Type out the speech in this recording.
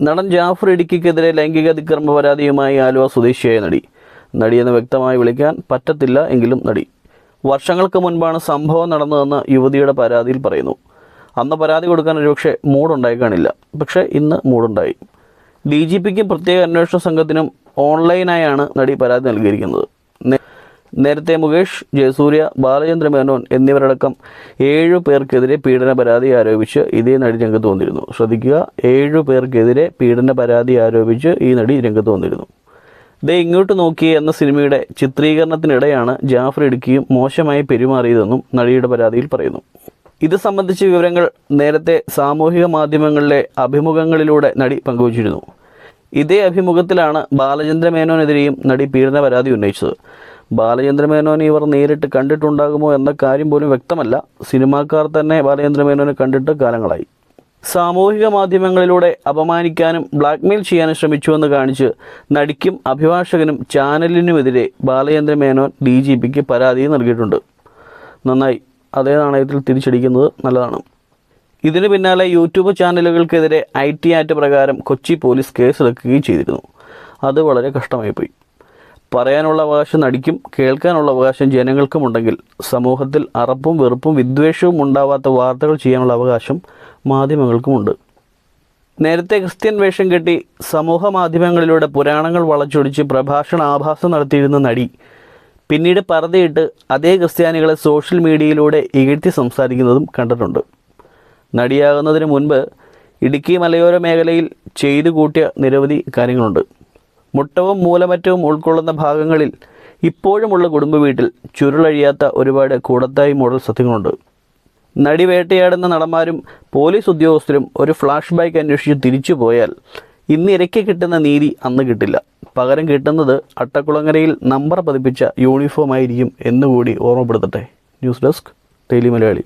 നടൻ ജാഫർ ഇടുക്കിക്കെതിരെ ലൈംഗിക അതിക്രമ പരാതിയുമായി ആലുവ സ്വദേശിയായ നടി. നടിയെന്ന് വ്യക്തമായി വിളിക്കാൻ പറ്റത്തില്ല എങ്കിലും നടി. വർഷങ്ങൾക്ക് മുൻപാണ് സംഭവം നടന്നതെന്ന് യുവതിയുടെ പരാതിയിൽ പറയുന്നു. അന്ന് പരാതി കൊടുക്കാൻ ഒരുപക്ഷെ മൂടുണ്ടായി കാണില്ല. പക്ഷേ ഇന്ന് മൂടുണ്ടായി ഡി ജി പിക്കും പ്രത്യേക അന്വേഷണ സംഘത്തിനും ഓൺലൈനായാണ് നടി പരാതി നൽകിയിരിക്കുന്നത്. നേരത്തെ മുകേഷ് ജയസൂര്യ ബാലചന്ദ്ര മേനോൻ എന്നിവരടക്കം ഏഴു പേർക്കെതിരെ പീഡന പരാതി ആരോപിച്ച് ഇതേ നടി രംഗത്ത് വന്നിരുന്നു. ശ്രദ്ധിക്കുക ഏഴു പേർക്കെതിരെ പീഡന പരാതി ആരോപിച്ച് ഈ നടി രംഗത്ത് വന്നിരുന്നു. ദേ ഇങ്ങോട്ട് നോക്കി എന്ന സിനിമയുടെ ചിത്രീകരണത്തിനിടെയാണ് ജാഫർ ഇടുക്കിയും മോശമായി പെരുമാറിയതെന്നും നടിയുടെ പരാതിയിൽ പറയുന്നു. ഇത് സംബന്ധിച്ച വിവരങ്ങൾ നേരത്തെ സാമൂഹിക മാധ്യമങ്ങളിലെ അഭിമുഖങ്ങളിലൂടെ നടി പങ്കുവച്ചിരുന്നു. ഇതേ അഭിമുഖത്തിലാണ് ബാലചന്ദ്ര മേനോനെതിരെയും നടി പീഡന പരാതി ഉന്നയിച്ചത്. ബാലചന്ദ്ര മേനോനെ ഇവർ നേരിട്ട് കണ്ടിട്ടുണ്ടാകുമോ എന്ന കാര്യം പോലും വ്യക്തമല്ല. സിനിമാക്കാർ തന്നെ ബാലചന്ദ്ര മേനോനെ കണ്ടിട്ട് കാലങ്ങളായി. സാമൂഹിക മാധ്യമങ്ങളിലൂടെ അപമാനിക്കാനും ബ്ലാക്ക്മെയിൽ ചെയ്യാനും ശ്രമിച്ചുവെന്ന് കാണിച്ച് നടിക്കും അഭിഭാഷകനും ചാനലിനുമെതിരെ ബാലചന്ദ്ര മേനോൻ ഡി ജി പിക്ക് പരാതി നൽകിയിട്ടുണ്ട്. നന്നായി. അതേ നാണയത്തിൽ തിരിച്ചടിക്കുന്നത് നല്ലതാണ്. ഇതിന് പിന്നാലെ യൂട്യൂബ് ചാനലുകൾക്കെതിരെ ഐ ടി ആക്ട് പ്രകാരം കൊച്ചി പോലീസ് കേസെടുക്കുകയും ചെയ്തിരുന്നു. അത് വളരെ കഷ്ടമായിപ്പോയി. പറയാനുള്ള അവകാശം നടിക്കും കേൾക്കാനുള്ള അവകാശം ജനങ്ങൾക്കും ഉണ്ടെങ്കിൽ സമൂഹത്തിൽ അറപ്പും വെറുപ്പും വിദ്വേഷവും ഉണ്ടാവാത്ത വാർത്തകൾ ചെയ്യാനുള്ള അവകാശം മാധ്യമങ്ങൾക്കുമുണ്ട് നേരത്തെ ക്രിസ്ത്യൻ വേഷം കെട്ടി സമൂഹ മാധ്യമങ്ങളിലൂടെ പുരാണങ്ങൾ വളച്ചൊടിച്ച് പ്രഭാഷണ ആഭാസം നടത്തിയിരുന്ന നടി പിന്നീട് പറതിയിട്ട് അതേ ക്രിസ്ത്യാനികളെ സോഷ്യൽ മീഡിയയിലൂടെ ഇകഴ്ത്തി സംസാരിക്കുന്നതും കണ്ടിട്ടുണ്ട്. നടിയാകുന്നതിന് മുൻപ് ഇടുക്കി മലയോര മേഖലയിൽ ചെയ്തു കൂട്ടിയ നിരവധി കാര്യങ്ങളുണ്ട്. മുട്ടവും മൂലമറ്റവും ഉൾക്കൊള്ളുന്ന ഭാഗങ്ങളിൽ ഇപ്പോഴുമുള്ള കുടുംബ വീട്ടിൽ ചുരുളഴിയാത്ത ഒരുപാട് കൂടത്തായി മോഡൽ സത്യങ്ങളുണ്ട് നടി വേട്ടയാടുന്ന നടന്മാരും പോലീസ് ഉദ്യോഗസ്ഥരും ഒരു ഫ്ലാഷ് ബാക്ക് അന്വേഷിച്ച് തിരിച്ചു പോയാൽ ഇന്ന് ഇരയ്ക്ക് കിട്ടുന്ന നീതി അന്ന് കിട്ടില്ല. പകരം കിട്ടുന്നത് അട്ടക്കുളങ്ങരയിൽ നമ്പർ പതിപ്പിച്ച യൂണിഫോം ആയിരിക്കും എന്നുകൂടി ഓർമ്മപ്പെടുത്തട്ടെ. News desk daily Malayali.